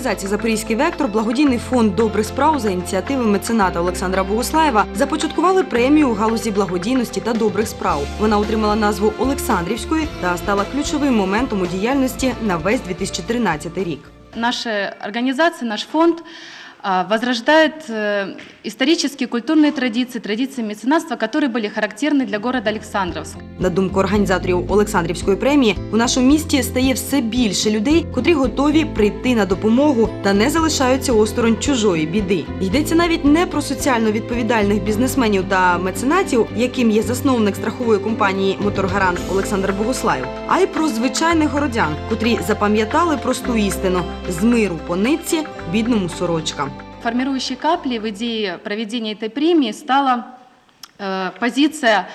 Організація Запорізький вектор, благодійний фонд добрих справ за ініціативи мецената Олександра Богуслаєва започаткували премію у галузі благодійності та добрих справ. Вона отримала назву Олександрівської та стала ключовим моментом у діяльності на весь 2013 рік. Наша організація, наш фонд а, возрождает э, исторические культурные традиции, традиции меценатства, которые были характерны для города Александровск. На думку організаторів Олександрівської премії, у нашому місті стає все більше людей, котрі готові прийти на допомогу та не залишаються осторонь чужої біди. Йдеться навіть не про соціально відповідальних бізнесменів та меценатів, яким є засновник страхової компанії Моторгарант Олександр Богуслаєв, а й про звичайних городян, котрі запам'ятали просту істину з миру по нитці бідному сорочка. Формирующей каплей в идее проведения этой премии стала э, позиция,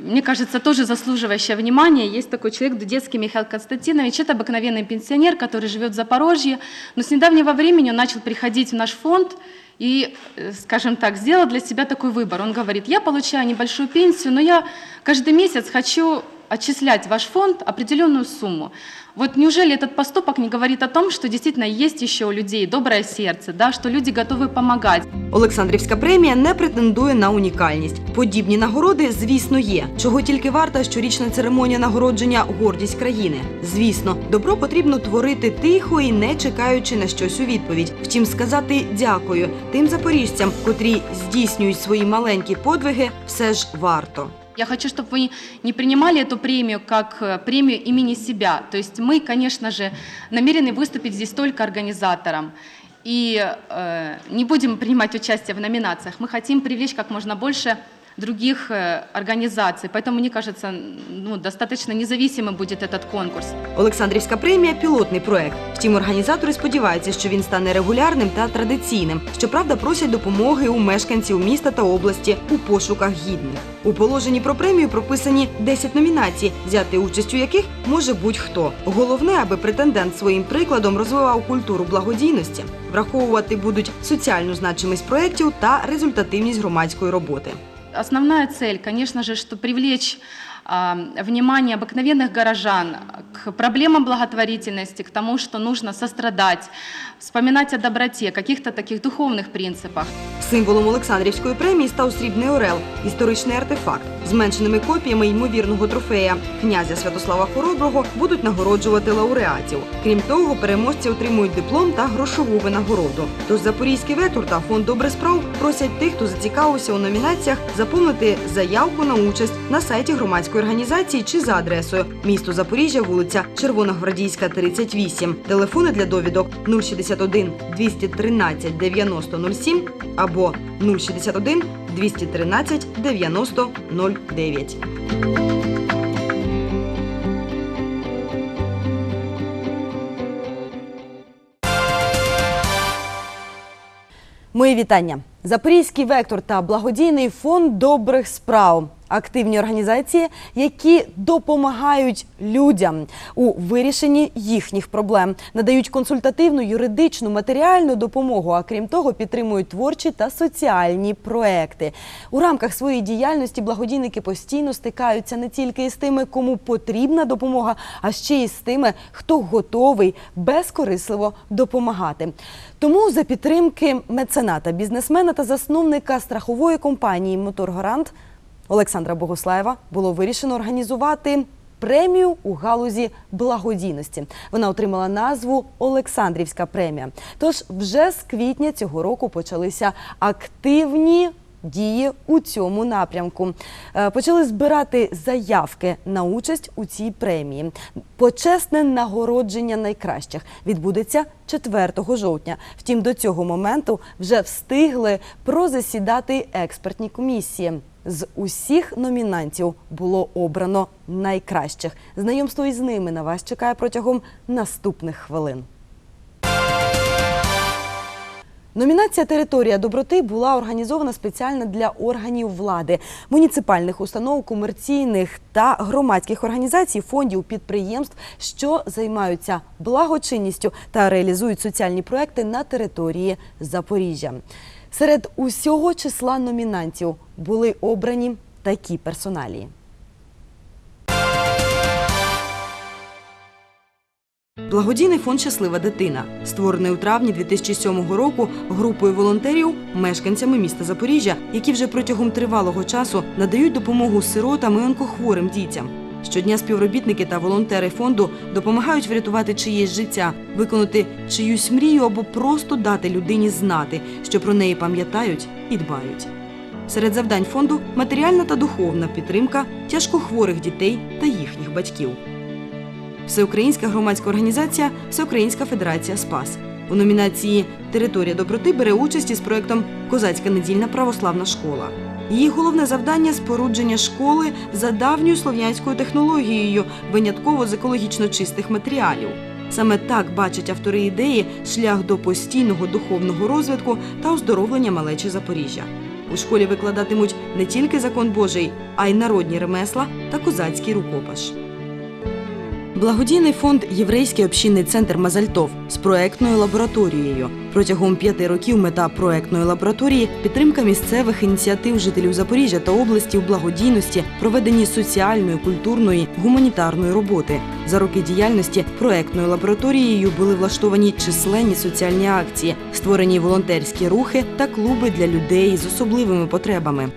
мне кажется, тоже заслуживающая внимания. Есть такой человек, Дудецкий Михаил Константинович. Это обыкновенный пенсионер, который живет в Запорожье. Но с недавнего времени он начал приходить в наш фонд и, э, скажем так, сделал для себя такой выбор. Он говорит, я получаю небольшую пенсию, но я каждый месяц хочу отчислять в ваш фонд определенную сумму. Вот неужели этот поступок не говорит о том, что действительно есть еще у людей доброе сердце, да, что люди готовы помогать? Олександрівська премія не претендує на унікальність. Подібні нагороди, звісно, є. Чого тільки варта щорічна церемонія нагородження гордість країни. Звісно, добро потрібно творити тихо і не чекаючи на щось у відповідь. Втім, сказати дякую тим запоріжцям, котрі здійснюють свої маленькі подвиги, все ж варто. Я хочу, чтобы вы не принимали эту премию как э, премию имени себя. То есть мы, конечно же, намерены выступить здесь только организатором. И э, не будем принимать участие в номинациях. Мы хотим привлечь как можно больше других э, организаций. Поэтому, мне кажется, ну, достаточно независимый будет этот конкурс. Олександрівська премія пілотний проект. Втім, організатори сподіваються, що він стане регулярним та традиційним. Щоправда, просять допомоги у мешканців міста та області у пошуках гідних. У положенні про премію прописані 10 номінацій, взяти участь у яких може будь-хто. Головне, аби претендент своїм прикладом розвивав культуру благодійності. Враховувати будуть соціальну значимість проєктів та результативність громадської роботи. Основная цель, конечно же, что привлечь внимание обыкновенных горожан к проблемам благотворительности, к тому, что нужно сострадать, вспоминать о доброте, каких-то таких духовных принципах. Символом Олександрівської премії став срібний орел, історичний артефакт. Зменшеними копіями ймовірного трофея князя Святослава Хороброго будуть нагороджувати лауреатів. Крім того, переможці отримують диплом та грошову винагороду. Тож Запорізький ветур та фонд добре справ просять тих, хто зацікавився у номінаціях, заповнити заявку на участь на сайті громадської організації чи за адресою місто Запоріжжя, вулиця Червоногвардійська, 38. Телефони для довідок 061 213 90 07 або 061 213 90 09. Мої вітання. Запорізький вектор та благодійний фонд добрих справ. Активні організації, які допомагають людям у вирішенні їхніх проблем, надають консультативну, юридичну, матеріальну допомогу, а крім того, підтримують творчі та соціальні проекти. У рамках своєї діяльності благодійники постійно стикаються не тільки із тими, кому потрібна допомога, а ще й з тими, хто готовий безкорисливо допомагати. Тому за підтримки мецената, бізнесмена та засновника страхової компанії Моторгарант Олександра Богуслаєва було вирішено організувати премію у галузі благодійності. Вона отримала назву Олександрівська премія. Тож вже з квітня цього року почалися активні. Дії у цьому напрямку Е, почали збирати заявки на участь у цій премії. Почесне нагородження найкращих відбудеться 4 жовтня. Втім, до цього моменту вже встигли прозасідати експертні комісії. З усіх номінантів було обрано найкращих. Знайомство із ними на вас чекає протягом наступних хвилин. Номінація Територія доброти була організована спеціально для органів влади, муніципальних установ, комерційних та громадських організацій, фондів, підприємств, що займаються благочинністю та реалізують соціальні проекти на території Запоріжжя. Серед усього числа номінантів були обрані такі персоналії. Благодійний фонд Щаслива дитина, створений у травні 2007 року групою волонтерів, мешканцями міста Запоріжжя, які вже протягом тривалого часу надають допомогу сиротам і онкохворим дітям. Щодня співробітники та волонтери фонду допомагають врятувати чиєсь життя, виконати чиюсь мрію або просто дати людині знати, що про неї пам'ятають і дбають. Серед завдань фонду матеріальна та духовна підтримка тяжкохворих дітей та їхніх батьків. Всеукраїнська громадська організація Всеукраїнська Федерація Спас. У номінації Територія доброти бере участь із проєктом Козацька недільна православна школа. Її головне завдання спорудження школи за давньою слов'янською технологією, винятково з екологічно чистих матеріалів. Саме так бачать автори ідеї шлях до постійного духовного розвитку та оздоровлення малечі Запоріжжя. У школі викладатимуть не тільки закон Божий, а й народні ремесла та козацький рукопаш. Благодійний фонд Єврейський общинний центр Мазальтов з проектною лабораторією. Протягом п'яти років мета проектної лабораторії підтримка місцевих ініціатив жителів Запоріжжя та області в благодійності, проведенні соціальної, культурної, гуманітарної роботи. За роки діяльності проектною лабораторією були влаштовані численні соціальні акції, створені волонтерські рухи та клуби для людей з особливими потребами.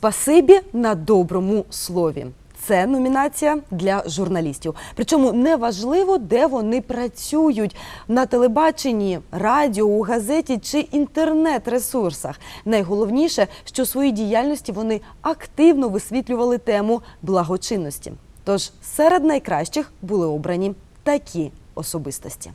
Спасибі на доброму слові. Це номінація для журналістів. Причому неважливо, де вони працюють на телебаченні, радіо, у газеті чи інтернет-ресурсах. Найголовніше, що в своїй діяльності вони активно висвітлювали тему благочинності. Тож серед найкращих були обрані такі особистості.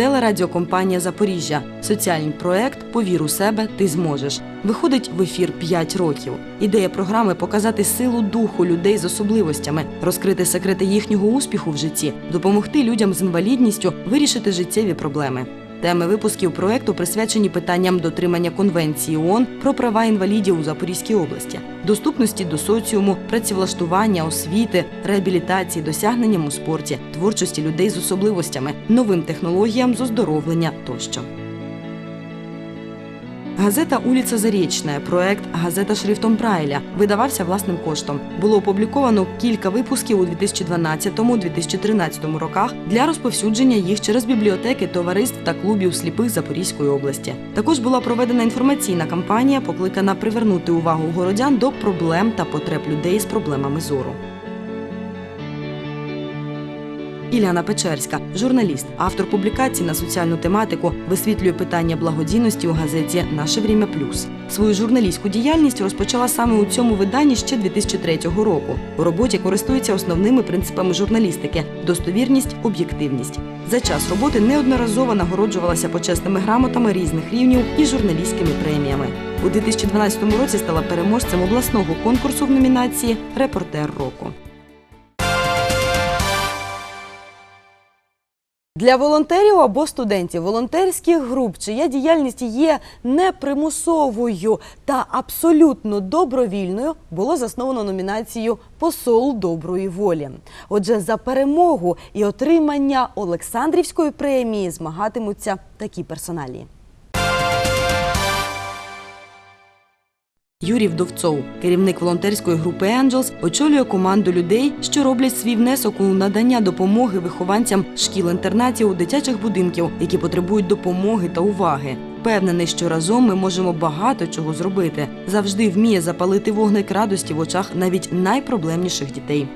Телерадіокомпанія Запоріжжя. Соціальний проект Повір у себе ти зможеш. Виходить в ефір 5 років. Ідея програми показати силу духу людей з особливостями, розкрити секрети їхнього успіху в житті, допомогти людям з інвалідністю вирішити життєві проблеми. Теми випусків проекту присвячені питанням дотримання конвенції ООН про права інвалідів у Запорізькій області, доступності до соціуму, працевлаштування, освіти, реабілітації, досягненням у спорті, творчості людей з особливостями, новим технологіям з оздоровлення тощо. Газета Уліця Зарічна, проект Газета шрифтом Брайля видавався власним коштом. Було опубліковано кілька випусків у 2012-2013 роках для розповсюдження їх через бібліотеки, товариств та клубів сліпих Запорізької області. Також була проведена інформаційна кампанія, покликана привернути увагу городян до проблем та потреб людей з проблемами зору. Іляна Печерська, журналіст, автор публікацій на соціальну тематику, висвітлює питання благодійності у газеті Наше Время Плюс. Свою журналістську діяльність розпочала саме у цьому виданні ще 2003 року. У роботі користується основними принципами журналістики: достовірність, об'єктивність. За час роботи неодноразово нагороджувалася почесними грамотами різних рівнів і журналістськими преміями. У 2012 році стала переможцем обласного конкурсу в номінації Репортер року. Для волонтерів або студентів волонтерських груп, чия діяльність є непримусовою та абсолютно добровільною, було засновано номінацію Посол доброї волі. Отже, за перемогу і отримання Олександрівської премії змагатимуться такі персоналі. Юрій Вдовцов, керівник волонтерської групи Angels, очолює команду людей, що роблять свій внесок у надання допомоги вихованцям шкіл-інтернатів, дитячих будинків, які потребують допомоги та уваги. Впевнений, що разом ми можемо багато чого зробити. Завжди вміє запалити вогник радості в очах навіть найпроблемніших дітей.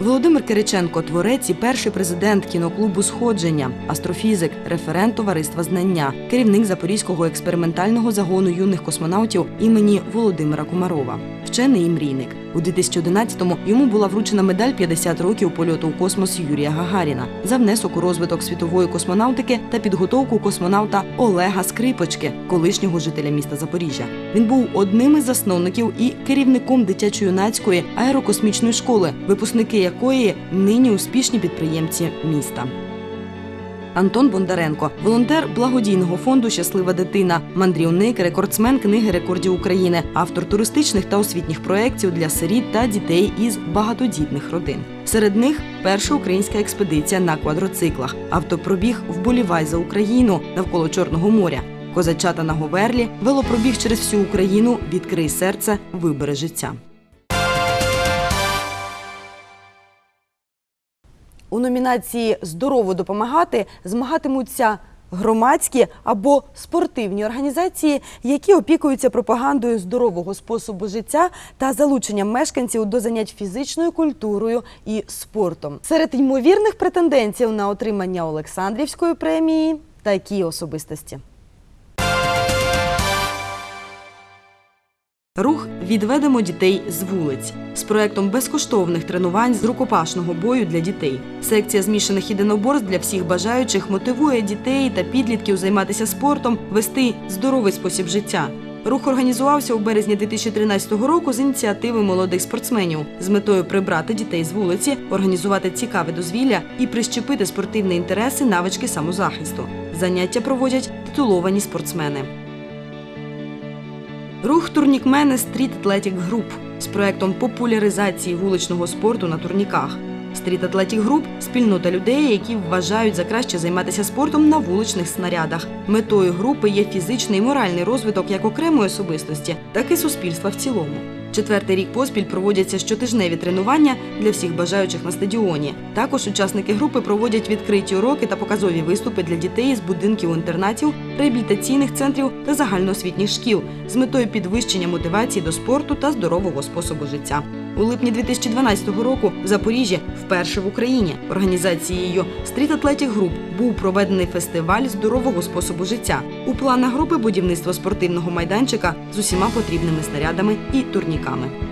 Володимир Кириченко, творець і перший президент кіноклубу Сходження, астрофізик, референт товариства знання, керівник Запорізького експериментального загону юних космонавтів імені Володимира Комарова, вчений і мрійник. У 2011-му йому була вручена медаль 50 років польоту у космос Юрія Гагаріна за внесок у розвиток світової космонавтики та підготовку космонавта Олега Скрипочки, колишнього жителя міста Запоріжжя. Він був одним із засновників і керівником дитячо-юнацької аерокосмічної школи, випускники якої нині успішні підприємці міста. Антон Бондаренко, волонтер благодійного фонду Щаслива дитина, мандрівник, рекордсмен книги рекордів України, автор туристичних та освітніх проєктів для сиріт та дітей із багатодітних родин. Серед них перша українська експедиція на квадроциклах, автопробіг «Вболівай за Україну навколо Чорного моря. Козачата на Говерлі, велопробіг через всю Україну, відкрий серце, вибери життя. У номінації Здорово допомагати змагатимуться громадські або спортивні організації, які опікуються пропагандою здорового способу життя та залученням мешканців до занять фізичною культурою і спортом. Серед ймовірних претендентів на отримання Олександрівської премії такі особистості. Рух відведемо дітей з вулиць з проектом безкоштовних тренувань з рукопашного бою для дітей. Секція змішаних єдиноборств для всіх бажаючих мотивує дітей та підлітків займатися спортом, вести здоровий спосіб життя. Рух організувався у березні 2013 року з ініціативи молодих спортсменів з метою прибрати дітей з вулиці, організувати цікаве дозвілля і прищепити спортивні інтереси, навички самозахисту. Заняття проводять титуловані спортсмени. Рух турнікмени стріт Атлетік Груп з проектом популяризації вуличного спорту на турніках. Стріт Атлетік Груп – спільнота людей, які вважають за краще займатися спортом на вуличних снарядах. Метою групи є фізичний і моральний розвиток як окремої особистості, так і суспільства в цілому. Четвертий рік поспіль проводяться щотижневі тренування для всіх бажаючих на стадіоні. Також учасники групи проводять відкриті уроки та показові виступи для дітей з будинків інтернатів, реабілітаційних центрів та загальноосвітніх шкіл з метою підвищення мотивації до спорту та здорового способу життя. У липні 2012 року в Запоріжжі вперше в Україні організацією Street Athletic Group був проведений фестиваль здорового способу життя. У планах групи будівництво спортивного майданчика з усіма потрібними снарядами і турніками.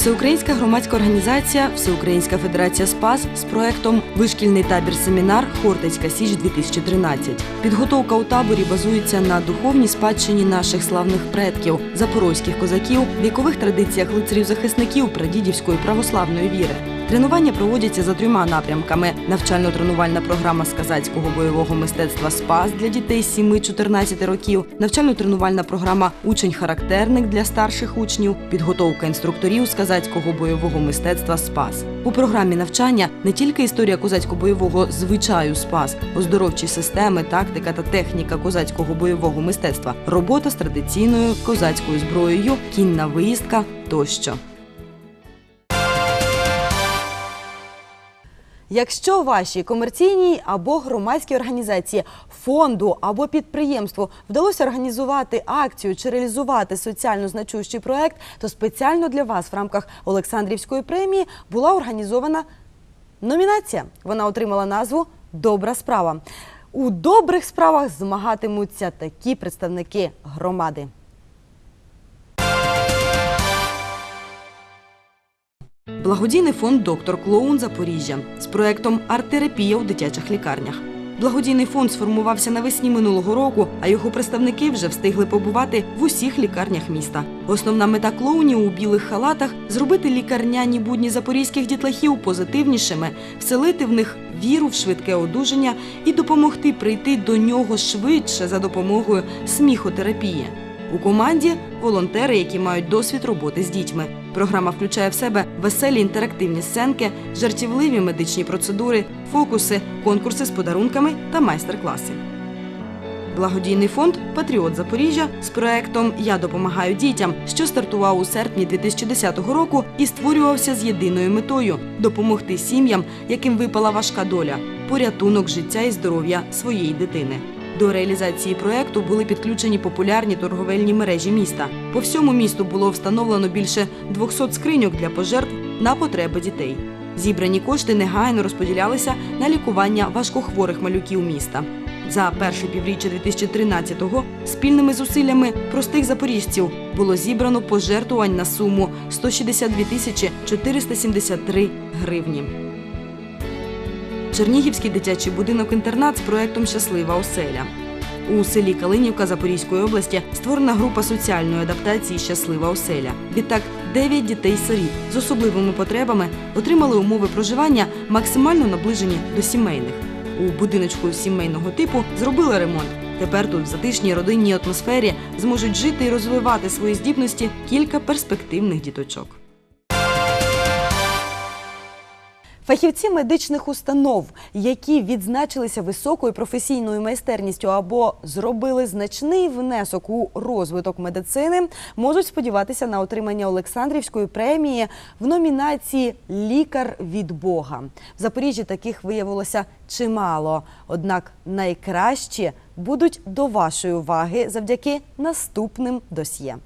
Всеукраїнська громадська організація Всеукраїнська федерація СПАС з проектом Вишкільний табір семінар Хортицька Січ 2013. Підготовка у таборі базується на духовній спадщині наших славних предків, запорозьких козаків, вікових традиціях лицарів-захисників прадідівської православної віри. Тренування проводяться за трьома напрямками: навчально-тренувальна програма з казацького бойового мистецтва СПАС для дітей 7-14 років, навчально-тренувальна програма Учень-характерник для старших учнів, підготовка інструкторів з казацького бойового мистецтва СПАС. У програмі навчання не тільки історія козацько-бойового звичаю СПАС, оздоровчі системи, тактика та техніка козацького бойового мистецтва, робота з традиційною козацькою зброєю, кінна виїздка тощо. Якщо вашій комерційній або громадській організації, фонду або підприємству вдалося організувати акцію чи реалізувати соціально значущий проект, то спеціально для вас в рамках Олександрівської премії була організована номінація. Вона отримала назву Добра справа. У добрих справах змагатимуться такі представники громади. Благодійний фонд Доктор Клоун Запоріжжя з проектом Арт-терапія у дитячих лікарнях. Благодійний фонд сформувався навесні минулого року, а його представники вже встигли побувати в усіх лікарнях міста. Основна мета клоунів у білих халатах зробити лікарняні будні запорізьких дітлахів позитивнішими, вселити в них віру в швидке одужання і допомогти прийти до нього швидше за допомогою сміхотерапії. У команді волонтери, які мають досвід роботи з дітьми. Програма включає в себе веселі інтерактивні сценки, жартівливі медичні процедури, фокуси, конкурси з подарунками та майстер-класи. Благодійний фонд Патріот Запоріжжя з проектом Я допомагаю дітям, що стартував у серпні 2010 року і створювався з єдиною метою допомогти сім'ям, яким випала важка доля, порятунок життя і здоров'я своєї дитини. До реалізації проекту були підключені популярні торговельні мережі міста. По всьому місту було встановлено більше 200 скриньок для пожертв на потреби дітей. Зібрані кошти негайно розподілялися на лікування важкохворих малюків міста. За перше півріччя 2013-го спільними зусиллями простих запоріжців було зібрано пожертвувань на суму 162 тисячі 473 гривні. Чернігівський дитячий будинок-інтернат з проектом Щаслива оселя. У селі Калинівка Запорізької області створена група соціальної адаптації Щаслива оселя. Відтак, 9 дітей-сиріт з особливими потребами отримали умови проживання максимально наближені до сімейних. У будиночку сімейного типу зробили ремонт. Тепер тут, в затишній родинній атмосфері, зможуть жити і розвивати свої здібності кілька перспективних діточок. Фахівці медичних установ, які відзначилися високою професійною майстерністю або зробили значний внесок у розвиток медицини, можуть сподіватися на отримання Олександрівської премії в номінації Лікар від Бога. В Запоріжжі таких виявилося чимало. Однак найкращі будуть до вашої уваги завдяки наступним досьє.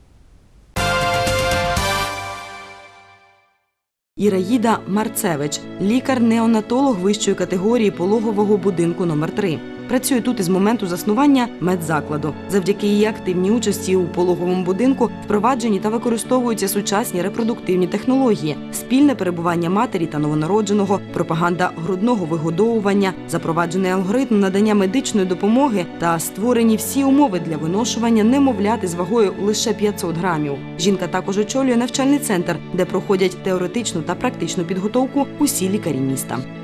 Іраїда Марцевич, лікар-неонатолог вищої категорії пологового будинку номер 3 Працює тут із моменту заснування медзакладу. Завдяки її активній участі у пологовому будинку впроваджені та використовуються сучасні репродуктивні технології, спільне перебування матері та новонародженого, пропаганда грудного вигодовування, запроваджений алгоритм надання медичної допомоги та створені всі умови для виношування немовляти з вагою лише 500 грамів. Жінка також очолює навчальний центр, де проходять теоретичну та практичну підготовку усі лікарі міста.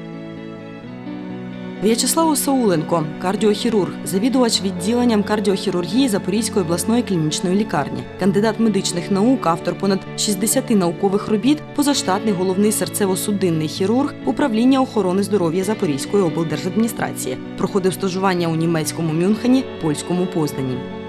В'ячеслав Сауленко, кардіохірург, завідувач відділенням кардіохірургії Запорізької обласної клінічної лікарні, кандидат медичних наук, автор понад 60 наукових робіт, позаштатний головний серцево-судинний хірург управління охорони здоров'я Запорізької облдержадміністрації. Проходив стажування у німецькому Мюнхені, польському Познані.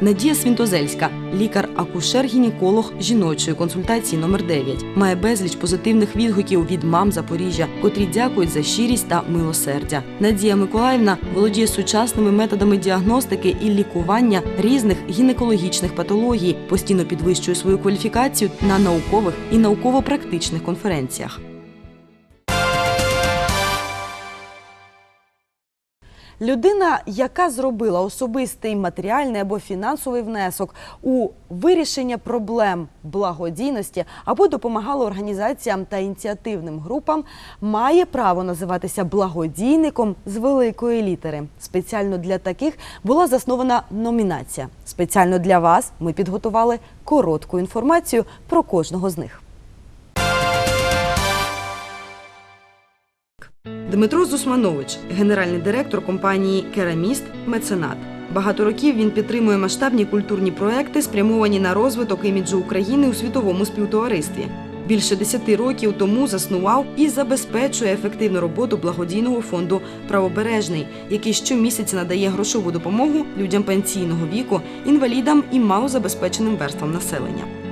Надія Свінтозельська, лікар-акушер-гінеколог жіночої консультації номер 9 має безліч позитивних відгуків від мам Запоріжжя, котрі дякують за щирість та милосердя. Надія Миколаївна володіє сучасними методами діагностики і лікування різних гінекологічних патологій, постійно підвищує свою кваліфікацію на наукових і науково-практичних конференціях. Людина, яка зробила особистий матеріальний або фінансовий внесок у вирішення проблем благодійності або допомагала організаціям та ініціативним групам, має право називатися благодійником з великої літери. Спеціально для таких була заснована номінація. Спеціально для вас ми підготували коротку інформацію про кожного з них. Дмитро Зусманович, генеральний директор компанії Кераміст Меценат. Багато років він підтримує масштабні культурні проекти, спрямовані на розвиток іміджу України у світовому співтоваристві. Більше десяти років тому заснував і забезпечує ефективну роботу благодійного фонду Правобережний, який щомісяця надає грошову допомогу людям пенсійного віку, інвалідам і малозабезпеченим верствам населення.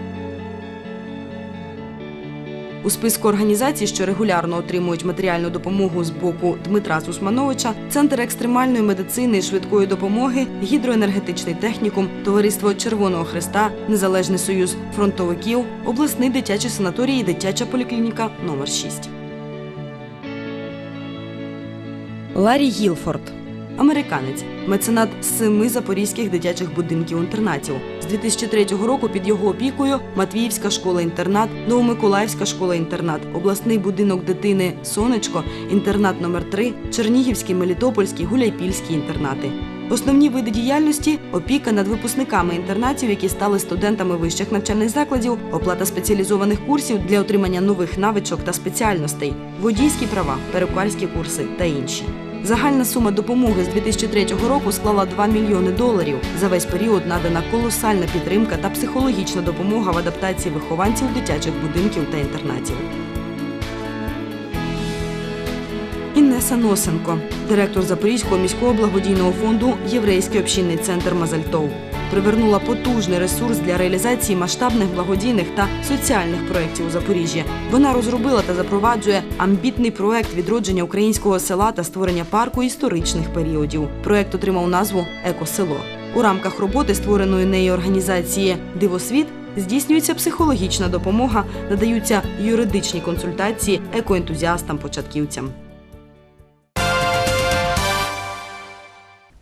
У списку організацій, що регулярно отримують матеріальну допомогу з боку Дмитра Зусмановича, Центр екстремальної медицини і швидкої допомоги, гідроенергетичний технікум, Товариство Червоного Христа, Незалежний союз фронтовиків, обласний дитячий санаторій і дитяча поліклініка номер 6 Ларі Гілфорд. Американець, меценат семи запорізьких дитячих будинків-інтернатів. З 2003 року під його опікою Матвіївська школа-інтернат, Новомиколаївська школа-інтернат, обласний будинок дитини Сонечко, інтернат номер 3 Чернігівський, Мелітопольський, Гуляйпільський інтернати. Основні види діяльності опіка над випускниками інтернатів, які стали студентами вищих навчальних закладів, оплата спеціалізованих курсів для отримання нових навичок та спеціальностей, водійські права, перукарські курси та інші. Загальна сума допомоги з 2003 року склала 2 мільйони доларів. За весь період надана колосальна підтримка та психологічна допомога в адаптації вихованців дитячих будинків та інтернатів. Інеса Носенко, директор Запорізького міського благодійного фонду Єврейський общинний центр Мазальтов. Привернула потужний ресурс для реалізації масштабних благодійних та соціальних проєктів у Запоріжжі. Вона розробила та запроваджує амбітний проект відродження українського села та створення парку історичних періодів. Проект отримав назву Екосело. У рамках роботи створеної нею організації Дивосвіт здійснюється психологічна допомога, надаються юридичні консультації екоентузіастам-початківцям.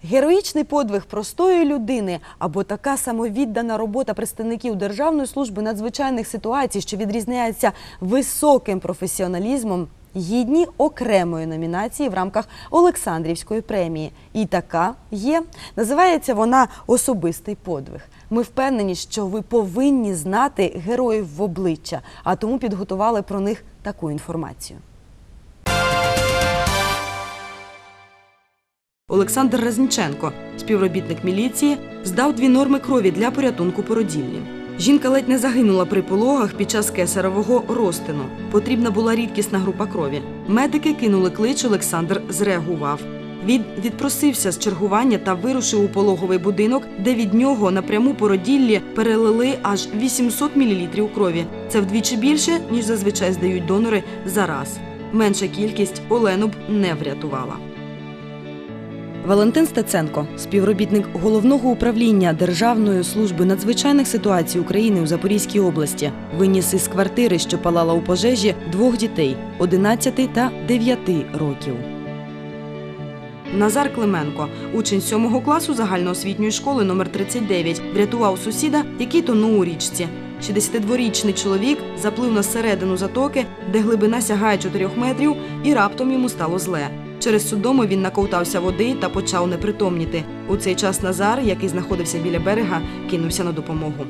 Героїчний подвиг простої людини або така самовіддана робота представників Державної служби надзвичайних ситуацій, що відрізняється високим професіоналізмом, гідні окремої номінації в рамках Олександрівської премії. І така є. Називається вона Особистий подвиг. Ми впевнені, що ви повинні знати героїв в обличчя, а тому підготували про них таку інформацію. Олександр Резніченко, співробітник міліції, здав дві норми крові для порятунку породіллі. Жінка ледь не загинула при пологах під час кесарового розтину. Потрібна була рідкісна група крові. Медики кинули клич, Олександр зреагував. Він відпросився з чергування та вирушив у пологовий будинок, де від нього напряму породіллі перелили аж 800 мл крові. Це вдвічі більше, ніж зазвичай здають донори за раз. Менша кількість Олену б не врятувала. Валентин Стеценко, співробітник головного управління Державної служби надзвичайних ситуацій України у Запорізькій області, виніс із квартири, що палала у пожежі, двох дітей 11 та 9 років. Назар Клименко, учень 7 класу загальноосвітньої школи номер 39, врятував сусіда, який тонув у річці. 62-річний чоловік заплив на середину затоки, де глибина сягає 4 метрів, і раптом йому стало зле. Через судому він наковтався води та почав непритомніти. У цей час Назар, який знаходився біля берега, кинувся на допомогу.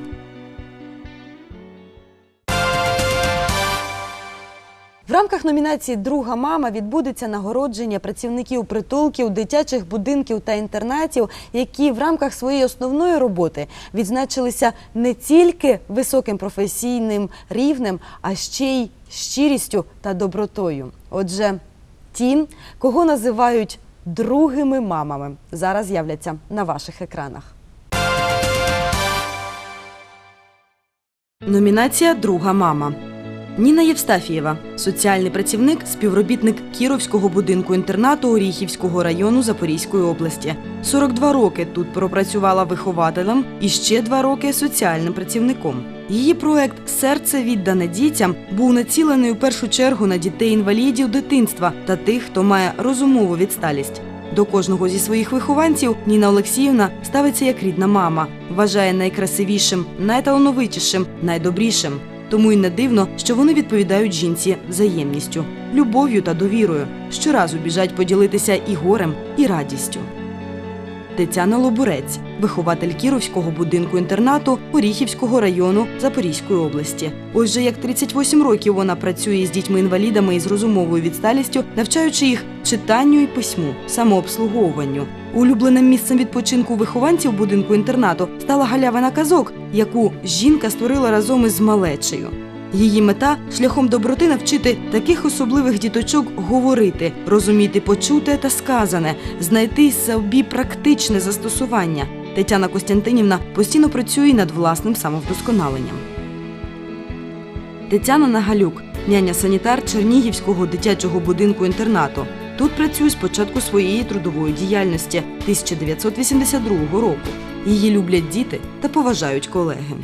В рамках номінації Друга мама відбудеться нагородження працівників притулків, дитячих будинків та інтернатів, які в рамках своєї основної роботи відзначилися не тільки високим професійним рівнем, а ще й щирістю та добротою. Отже, ті, кого називають другими мамами, зараз з'являться на ваших екранах. Номінація Друга мама. Ніна Євстафієва, соціальний працівник, співробітник Кіровського будинку інтернату Оріхівського району Запорізької області. 42 роки тут пропрацювала вихователем і ще два роки соціальним працівником. Її проект Серце віддане дітям був націлений у першу чергу на дітей-інвалідів дитинства та тих, хто має розумову відсталість. До кожного зі своїх вихованців Ніна Олексіївна ставиться як рідна мама, вважає найкрасивішим, найталановитішим, найдобрішим. Тому й не дивно, що вони відповідають жінці взаємністю, любов'ю та довірою. Щоразу біжать поділитися і горем, і радістю. Тетяна Лобурець, вихователь Кіровського будинку інтернату Оріхівського району Запорізької області. Ось вже як 38 років вона працює з дітьми-інвалідами із розумовою відсталістю, навчаючи їх читанню і письму, самообслуговуванню. Улюбленим місцем відпочинку вихованців будинку інтернату стала галявина казок, яку жінка створила разом із малечею. Її мета шляхом доброти навчити таких особливих діточок говорити, розуміти почуте та сказане, знайти собі практичне застосування. Тетяна Костянтинівна постійно працює над власним самовдосконаленням. Тетяна Нагалюк, няня-санітар Чернігівського дитячого будинку інтернату. Тут працює з початку своєї трудової діяльності 1982 року. Її люблять діти та поважають колеги.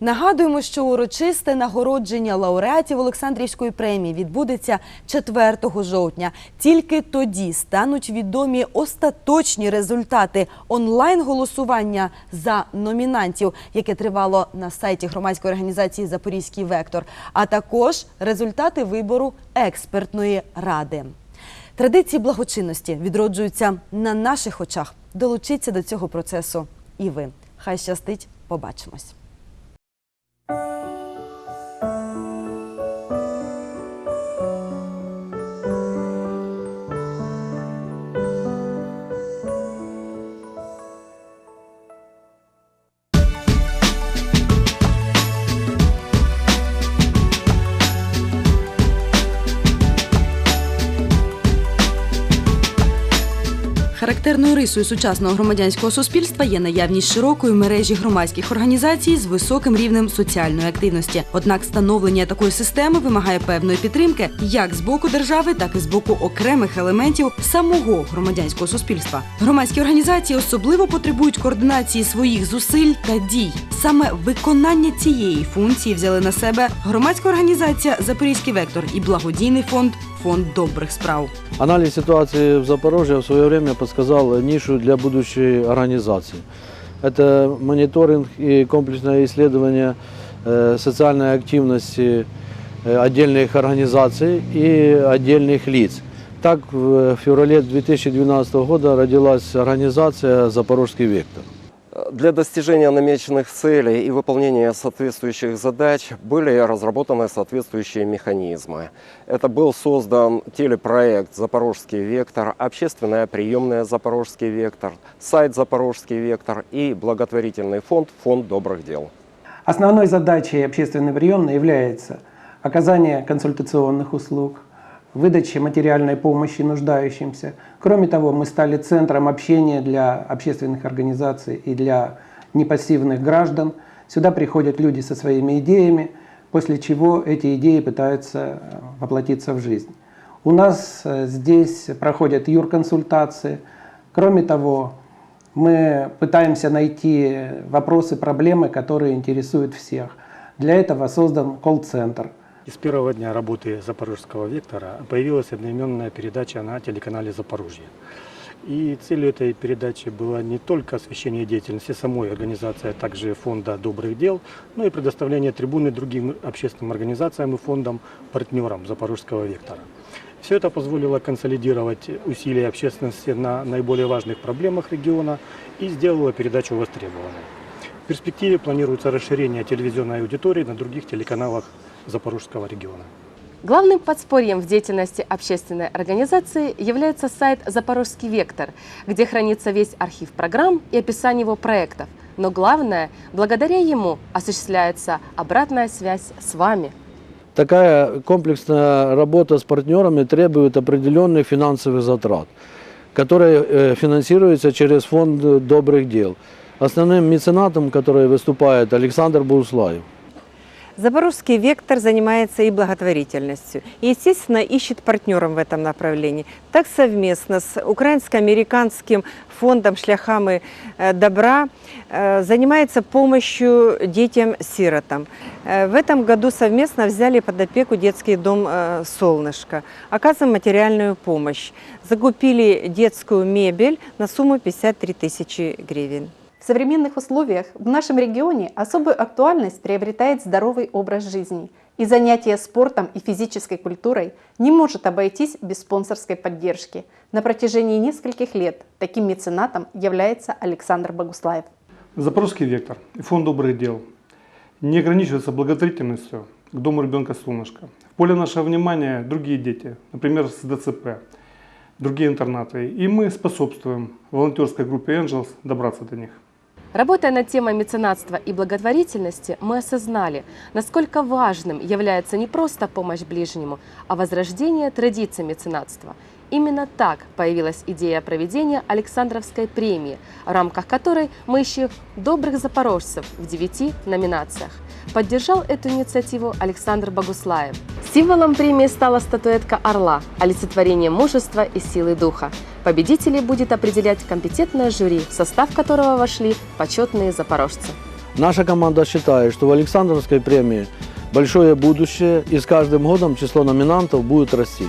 Нагадуємо, що урочисте нагородження лауреатів Олександрівської премії відбудеться 4 жовтня. Тільки тоді стануть відомі остаточні результати онлайн-голосування за номінантів, яке тривало на сайті громадської організації Запорізький вектор, а також результати вибору експертної ради. Традиції благочинності відроджуються на наших очах. Долучіться до цього процесу і ви. Хай щастить, побачимось. Характерною рисою сучасного громадянського суспільства є наявність широкої мережі громадських організацій з високим рівнем соціальної активності. Однак встановлення такої системи вимагає певної підтримки як з боку держави, так і з боку окремих елементів самого громадянського суспільства. Громадські організації особливо потребують координації своїх зусиль та дій. Саме виконання цієї функції взяли на себе громадська організація Запорізький вектор і благодійний фонд Фонд добрих справ. Анализ ситуации в Запорожье в свое время подсказал нишу для будущей организации. Это мониторинг и комплексное исследование э, социальной активности э, отдельных организаций и отдельных лиц. Так в феврале 2012 года родилась организация «Запорожский вектор». Для достижения намеченных целей и выполнения соответствующих задач были разработаны соответствующие механизмы. Это был создан телепроект «Запорожский вектор», общественная приемная «Запорожский вектор», сайт «Запорожский вектор» и благотворительный фонд «Фонд добрых дел». Основной задачей общественной приемной является оказание консультационных услуг, выдача материальной помощи нуждающимся. Кроме того, мы стали центром общения для общественных организаций и для непассивных граждан. Сюда приходят люди со своими идеями, после чего эти идеи пытаются э, воплотиться в жизнь. У нас э, здесь проходят юрконсультации. Кроме того, мы пытаемся найти вопросы, проблемы, которые интересуют всех. Для этого создан колл-центр. И с первого дня работы Запорожского вектора появилась одноименная передача на телеканале «Запорожье». И целью этой передачи было не только освещение деятельности самой организации, а также фонда добрых дел, но и предоставление трибуны другим общественным организациям и фондам, партнерам Запорожского вектора. Все это позволило консолидировать усилия общественности на наиболее важных проблемах региона и сделало передачу востребованной. В перспективе планируется расширение телевизионной аудитории на других телеканалах Запорожского региона. Главным подспорьем в деятельности общественной организации является сайт «Запорожский вектор», где хранится весь архив программ и описание его проектов. Но главное, благодаря ему осуществляется обратная связь с вами. Такая комплексная работа с партнерами требует определенных финансовых затрат, которые э, финансируются через фонд добрых дел. Основным меценатом, который выступает, Александр Буслаев. Запорожский вектор занимается и благотворительностью. И, естественно, ищет партнеров в этом направлении. Так совместно с украинско-американским фондом «Шляхами э, добра» э, занимается помощью детям-сиротам. Э, В этом году совместно взяли под опеку детский дом «Солнышко». Оказываем материальную помощь. Закупили детскую мебель на сумму 53 тысячи гривен. В современных условиях в нашем регионе особую актуальность приобретает здоровый образ жизни, и занятие спортом и физической культурой не может обойтись без спонсорской поддержки. На протяжении нескольких лет таким меценатом является Александр Богуслаев. Запорожский вектор и фонд добрых дел не ограничивается благотворительностью к Дому ребенка «Солнышко». В поле нашего внимания другие дети, например, с ДЦП, другие интернаты. И мы способствуем волонтерской группе «Angels» добраться до них. Работая над темой меценатства и благотворительности, мы осознали, насколько важным является не просто помощь ближнему, а возрождение традиций меценатства. Именно так появилась идея проведения Александровской премии, в рамках которой мы ищем добрых запорожцев в девяти номинациях. Поддержал эту инициативу Александр Богуслаев. Символом премии стала статуэтка орла, олицетворение мужества и силы духа. Победителей будет определять компетентное жюри, в состав которого вошли почетные запорожцы. Наша команда считает, что в Александровской премии большое будущее, и с каждым годом число номинантов будет расти.